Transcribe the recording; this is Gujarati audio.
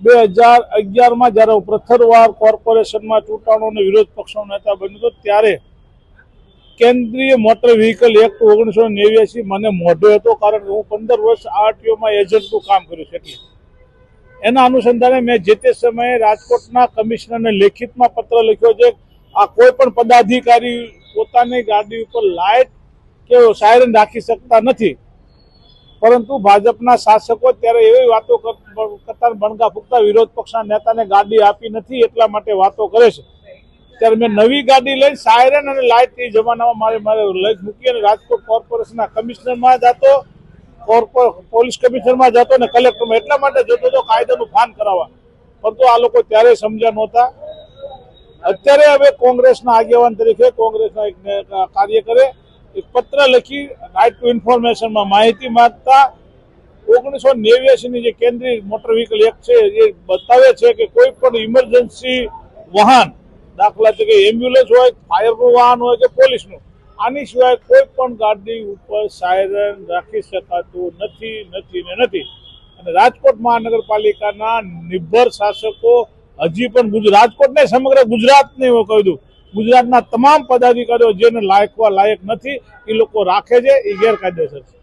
બે હજાર અગિયારમાં જ્યારે હું પ્રથમવાર કોર્પોરેશનમાં ચૂંટાણો અને વિરોધ પક્ષનો નેતા બન્યો હતો, ત્યારે કેન્દ્રીય મોટર વ્હીકલ એક્ટ ઓગણીસો નેવ્યાસી મને મોઢો હતો, કારણ કે હું પંદર વર્ષ આરટીઓમાં એજન્ટનું કામ કર્યું છે. એટલે એના અનુસંધાને મેં જે તે સમયે રાજકોટના કમિશનરને લેખિતમાં પત્ર લખ્યો છે, આ કોઈ પણ પદાધિકારી પોતાની ગાડી ઉપર લાઇટ કે સાયરન રાખી શકતા નથી. પરંતુ ભાજપના શાસકો ત્યારે એવી વાતો કરતા બણગા ફૂકતા વિરોધ પક્ષના નેતાને ગાડી આપી નથી એટલા માટે વાતો કરે છે. ત્યારે મેં નવી ગાડી લઈને સાયરન અને લાઇટ એ જમાનામાં મારે મારે લઈ મૂકી અને રાજકોટ કોર્પોરેશનના કમિશનરમાં જતો પોલીસ કમિશનરમાં જતો ને કલેક્ટરમાં એટલા માટે જતો હતો કાયદાનું ભાન કરાવવા. પરંતુ આ લોકો ત્યારે સમજ્યા નહોતા. અત્યારે હવે કોંગ્રેસના આગેવાન તરીકે કોંગ્રેસના એક કાર્ય એક પત્ર લખી રાઇટ ટુ ઇન્ફોર્મેશનમાં માહિતી માંગતા ઓગણીસો નેવ્યાસીની જે કેન્દ્રીય મોટર વ્હીકલ એક્ટ છે, એ બતાવે છે કે કોઈ પણ ઇમરજન્સી વાહન દાખલા તરીકે એમ્બ્યુલન્સ હોય ફાયરનું વાહન હોય કે પોલીસનું, આની સિવાય કોઈ પણ ગાડી ઉપર સાયરન રાખી શકાતું નથી નથી ને નથી. અને રાજકોટ મહાનગરપાલિકાના નિર્ભર શાસકો હજી પણ રાજકોટ ને સમગ્ર ગુજરાતને હું કહી દઉં ગુજરાતના તમામ પદાધિકારીઓ જેને લાયકવા લાયક નથી એ લોકો રાખે છે એ ગેરકાયદેસર છે.